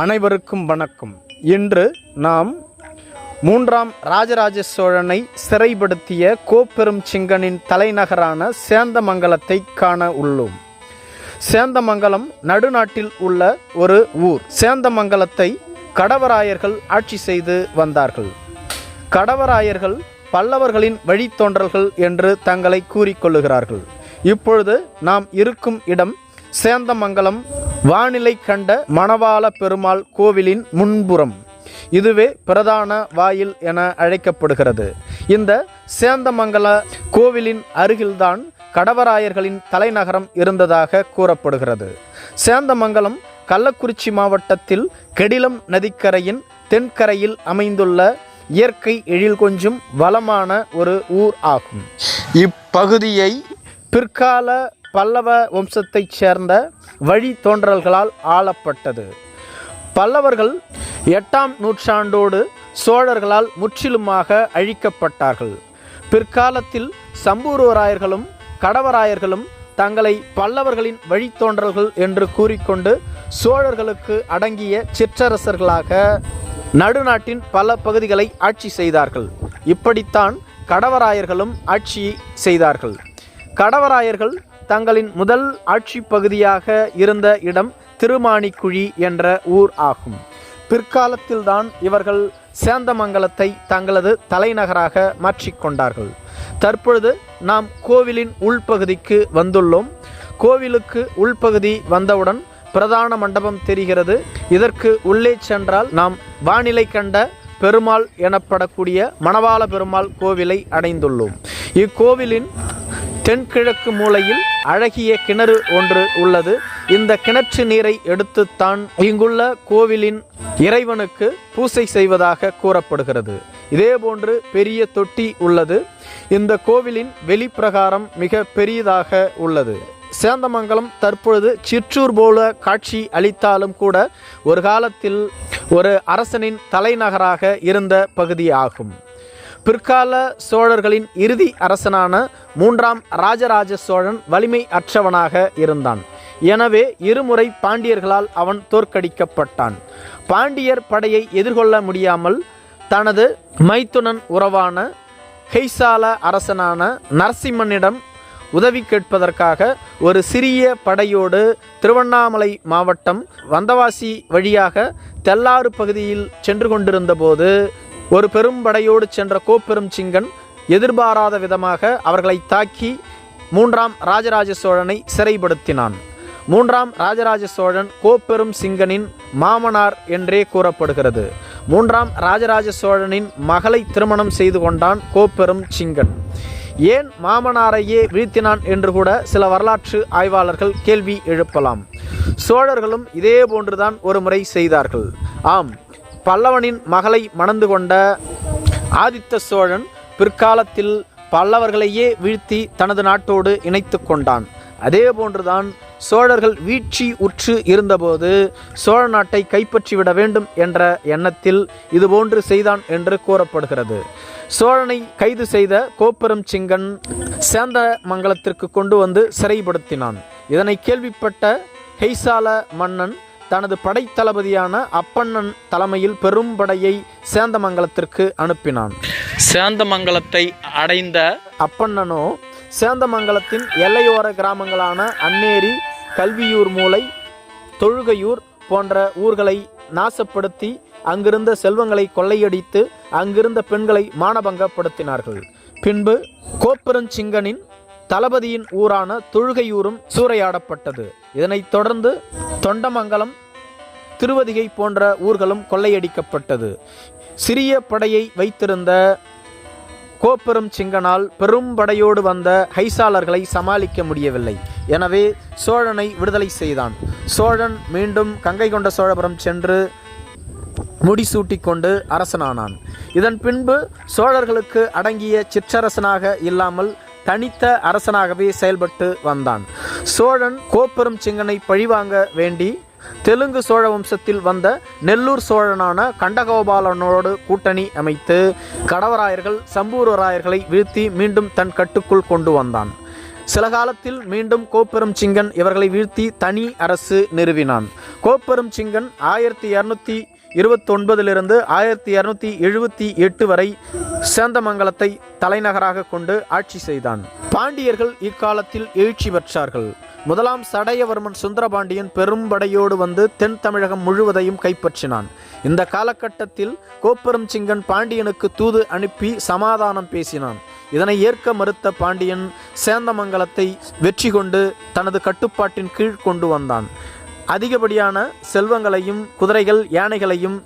அனைவருக்கும் வணக்கம். இன்று நாம் மூன்றாம் ராஜராஜ சோழனை சிறைப்படுத்திய கோப்பெரும் சிங்கனின் தலைநகரான சேந்தமங்கலத்தை காண உள்ளோம். சேந்தமங்கலம் நடுநாட்டில் உள்ள ஒரு ஊர். சேந்தமங்கலத்தை கடவராயர்கள் ஆட்சி செய்து வந்தார்கள். கடவராயர்கள் பல்லவர்களின் வழித்தோன்றல்கள் என்று தங்களை கூறிக்கொள்ளுகிறார்கள் இப்பொழுது நாம் இருக்கும் இடம் சேந்தமங்கலம் வானிலை கண்ட மணவாள பெருமாள் கோவிலின் முன்புறம். இதுவே பிரதான வாயில் என அழைக்கப்படுகிறது. இந்த சேந்தமங்கல கோவிலின் அருகில்தான் கடவராயர்களின் தலைநகரம் இருந்ததாக கூறப்படுகிறது. சேந்தமங்கலம் கள்ளக்குறிச்சி மாவட்டத்தில் கெடிலம் நதிக்கரையின் தென்கரையில் அமைந்துள்ள இயற்கை எழில் கொஞ்சும் வளமான ஒரு ஊர் ஆகும். இப்பகுதியை பிற்கால பல்லவ வம்சத்தைச் சேர்ந்த வழித்தோன்றல்களால் ஆளப்பட்டது. பல்லவர்கள் எட்டாம் நூற்றாண்டோடு சோழர்களால் முற்றிலுமாக அழிக்கப்பட்டார்கள். பிற்காலத்தில் சம்பூர்வராயர்களும் கடவராயர்களும் தங்களை பல்லவர்களின் வழித்தோன்றல்கள் என்று கூறிக்கொண்டு சோழர்களுக்கு அடங்கிய சிற்றரசர்களாக நடுநாட்டின் பல பகுதிகளை ஆட்சி செய்தார்கள். இப்படித்தான் கடவராயர்களும் ஆட்சி செய்தார்கள். கடவராயர்கள் தங்களின் முதல் ஆட்சி பகுதியாக இருந்த இடம் திருமாணிக்குழி என்ற ஊர் ஆகும். பிற்காலத்தில்தான் இவர்கள் சேந்தமங்கலத்தை தங்களது தலைநகராக மாற்றிக்கொண்டார்கள் தற்பொழுது நாம் கோவிலின் உள்பகுதிக்கு வந்துள்ளோம். கோவிலுக்கு உள்பகுதி வந்தவுடன் பிரதான மண்டபம் தெரிகிறது. இதற்கு உள்ளே சென்றால் நாம் வானிலை கண்ட பெருமாள் எனப்படக்கூடிய மணவாள பெருமாள் கோவிலை அடைந்துள்ளோம். இக்கோவிலின் தென்கிழக்கு மூலையில் அழகிய கிணறு ஒன்று உள்ளது. இந்த கிணற்று நீரை எடுத்துத்தான் இங்குள்ள கோவிலின் இறைவனுக்கு பூசை செய்வதாக கூறப்படுகிறது. இதேபோன்று பெரிய தொட்டி உள்ளது. இந்த கோவிலின் வெளிப்பிரகாரம் மிக பெரியதாக உள்ளது. சேந்தமங்கலம் தற்பொழுது சிற்றூர் போல காட்சி அளித்தாலும் கூட ஒரு காலத்தில் ஒரு அரசனின் தலைநகராக இருந்த பகுதியாகும். பிற்கால சோழர்களின் இறுதி அரசனான மூன்றாம் ராஜராஜ சோழன் வலிமை அற்றவனாக இருந்தான். எனவே இருமுறை பாண்டியர்களால் அவன் தோற்கடிக்கப்பட்டான். பாண்டியர் படையை எதிர்கொள்ள முடியாமல் தனது மைத்துனன் உறவான ஹெய்சால அரசனான நரசிம்மனிடம் உதவி கேட்பதற்காக ஒரு சிறிய படையோடு திருவண்ணாமலை மாவட்டம் வந்தவாசி வழியாக தெல்லாறு பகுதியில் சென்று கொண்டிருந்தபோது ஒரு பெரும்படையோடு சென்ற கோப்பெரும் சிங்கன் எதிர்பாராத விதமாக அவர்களை தாக்கி மூன்றாம் ராஜராஜ சோழனை சிறைப்படுத்தினான். மூன்றாம் ராஜராஜ சோழன் கோப்பெரும் சிங்கனின் மாமனார் என்றே கூறப்படுகிறது. மூன்றாம் ராஜராஜ சோழனின் மகளை திருமணம் செய்து கொண்டான் கோப்பெரும் சிங்கன். ஏன் மாமனாரையே வீழ்த்தினான் என்று கூட சில வரலாற்று ஆய்வாளர்கள் கேள்வி எழுப்பலாம். சோழர்களும் இதே போன்றுதான் ஒரு முறை செய்தார்கள். ஆம் பல்லவனின் மகளை மணந்து கொண்ட ஆதித்த சோழன் பிற்காலத்தில் பல்லவர்களையே வீழ்த்தி தனது நாட்டோடு இணைத்து கொண்டான். அதே போன்றுதான் சோழர்கள் வீழ்ச்சி உற்று இருந்தபோது சோழ நாட்டை கைப்பற்றிவிட வேண்டும் என்ற எண்ணத்தில் இதுபோன்று செய்தான் என்று கூறப்படுகிறது. சோழனை கைது செய்த கோப்பெரும் சிங்கன் சேந்த மங்கலத்திற்கு கொண்டு வந்து சிறைப்படுத்தினான். இதனை கேள்விப்பட்ட ஹெய்சால மன்னன் தனது படைத்தளபதியான அப்பண்ணன் தலைமையில் பெரும் படையை சேந்தமங்கலத்திற்கு அனுப்பினான். சேந்தமங்கலத்தை அடைந்த அப்பண்ணனோ சேந்தமங்கலத்தின் எல்லையோர கிராமங்களான அன்னேரி கல்வியூர் மூலை தொழுகையூர் போன்ற ஊர்களை நாசப்படுத்தி அங்கிருந்த செல்வங்களை கொள்ளையடித்து அங்கிருந்த பெண்களை மானபங்கப்படுத்தினார்கள். பின்பு கோப்பெருஞ்சிங்கனின் தளபதியின் ஊரான தொழுகையூரும் சூறையாடப்பட்டது. இதனைத் தொடர்ந்து தொண்டமங்கலம் திருவதிகை போன்ற ஊர்களும் கொள்ளையடிக்கப்பட்டது. சிறிய படையை வைத்திருந்த கோப்பெரும் சிங்கனால் பெரும் படையோடு வந்த ஹைசாலர்களை சமாளிக்க முடியவில்லை. எனவே சோழனை விடுதலை செய்தான். சோழன் மீண்டும் கங்கை கொண்ட சோழபுரம் சென்று முடிசூட்டி கொண்டு அரசனானான். இதன் பின்பு சோழர்களுக்கு அடங்கிய சிற்றரசனாக இல்லாமல் தனித்த அரசனாகவே செயல்பட்டு வந்தான். சோழன் கோப்பெரும் சிங்கனை பழிவாங்க வேண்டி தெலுங்கு சோழ வம்சத்தில் வந்த நெல்லூர் சோழனான கண்டகோபாலனோடு கூட்டணி அமைத்து கடவராயர்கள் சம்பூரராயர்களை வீழ்த்தி மீண்டும் தன் கட்டுக்குள் கொண்டு வந்தான். சில காலத்தில் மீண்டும் கோப்பெரும் சிங்கன் இவர்களை வீழ்த்தி தனி அரசு நிறுவினான். கோப்பெரும் சிங்கன் ஆயிரத்தி இரநூத்தி இருபத்தொன்பதிலிருந்து ஆயிரத்தி இரநூத்தி எழுபத்தி எட்டு வரை சேந்தமங்கலத்தை தலைநகராக கொண்டு ஆட்சி செய்தான். பாண்டியர்கள் இக்காலத்தில் எழுச்சி பெற்றார்கள். முதலாம் சடையவர்மன் சுந்தரபாண்டியன் பெரும்படையோடு வந்து தென் தமிழகம் முழுவதையும் கைப்பற்றினான். இந்த காலகட்டத்தில் கோப்பெரும் சிங்கன் பாண்டியனுக்கு தூது அனுப்பி சமாதானம் பேசினான். இதனை ஏற்க மறுத்த பாண்டியன் சேந்தமங்கலத்தை வெற்றி கொண்டு தனது கட்டுப்பாட்டின் கீழ் கொண்டு வந்தான். அதிகப்படியான செல்வங்களையும் குதிரைகள் யானைகளையும்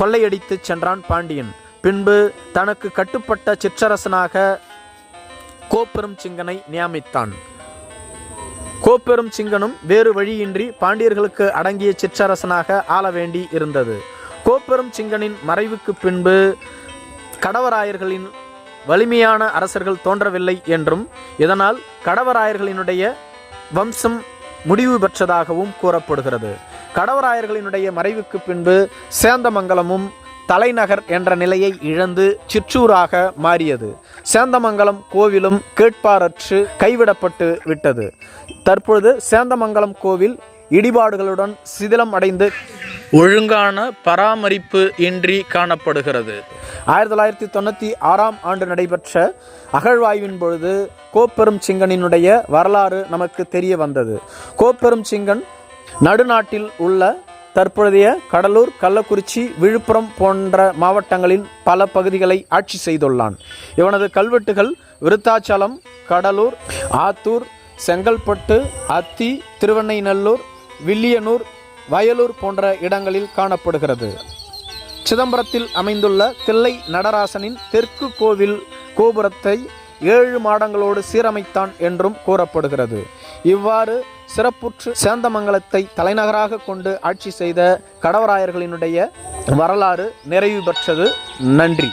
கொள்ளையடித்து சென்றான் பாண்டியன். பின்பு தனக்கு கட்டுப்பட்ட சிற்றரசனாக கோப்பெரும் சிங்கனை நியமித்தான். கோப்பெரும் சிங்கனும் வேறு வழியின்றி பாண்டியர்களுக்கு அடங்கிய சிற்றரசனாக ஆள வேண்டி இருந்தது. கோப்பெரும் சிங்கனின் மறைவுக்கு பின்பு கடவராயர்களின் வலிமையான அரசர்கள் தோன்றவில்லை என்றும் இதனால் கடவராயர்களினுடைய வம்சம் முடிவு பெற்றதாகவும் கூறப்படுகிறது. கடவராயர்களினுடைய மறைவுக்கு பின்பு சேந்தமங்கலமும் தலைநகர் என்ற நிலையை இழந்து சிற்றூராக மாறியது. சேந்தமங்கலம் கோவிலும் கேட்பாரற்று கைவிடப்பட்டு விட்டது. தற்பொழுது சேந்தமங்கலம் கோவில் இடிபாடுகளுடன் சிதிலம் அடைந்து ஒழுங்கான பராமரிப்பு இன்றி காணப்படுகிறது. ஆயிரத்தி தொள்ளாயிரத்தி தொண்ணூற்றி ஆறாம் ஆண்டு நடைபெற்ற அகழ்வாய்வின் பொழுது கோப்பெரும் சிங்கனினுடைய வரலாறு நமக்கு தெரிய வந்தது. கோப்பெரும் சிங்கன் நடுநாட்டில் உள்ள தற்பொழுதைய கடலூர் கள்ளக்குறிச்சி விழுப்புரம் போன்ற மாவட்டங்களின் பல பகுதிகளை ஆட்சி செய்துள்ளான். இவனது கல்வெட்டுகள் விருத்தாச்சலம் கடலூர் ஆத்தூர் செங்கல்பட்டு அத்தி திருவண்ணைநல்லூர் வில்லியனூர் வயலூர் போன்ற இடங்களில் காணப்படுகிறது. சிதம்பரத்தில் அமைந்துள்ள தில்லை நடராசனின் தெற்கு கோவில் கோபுரத்தை ஏழு மாடங்களோடு சீரமைத்தான் என்றும் கூறப்படுகிறது. இவ்வாறு சிறப்புற்று சேந்தமங்கலத்தை தலைநகராக கொண்டு ஆட்சி செய்த கடவராயர்களினுடைய வரலாறு நிறைவு பெற்றது. நன்றி.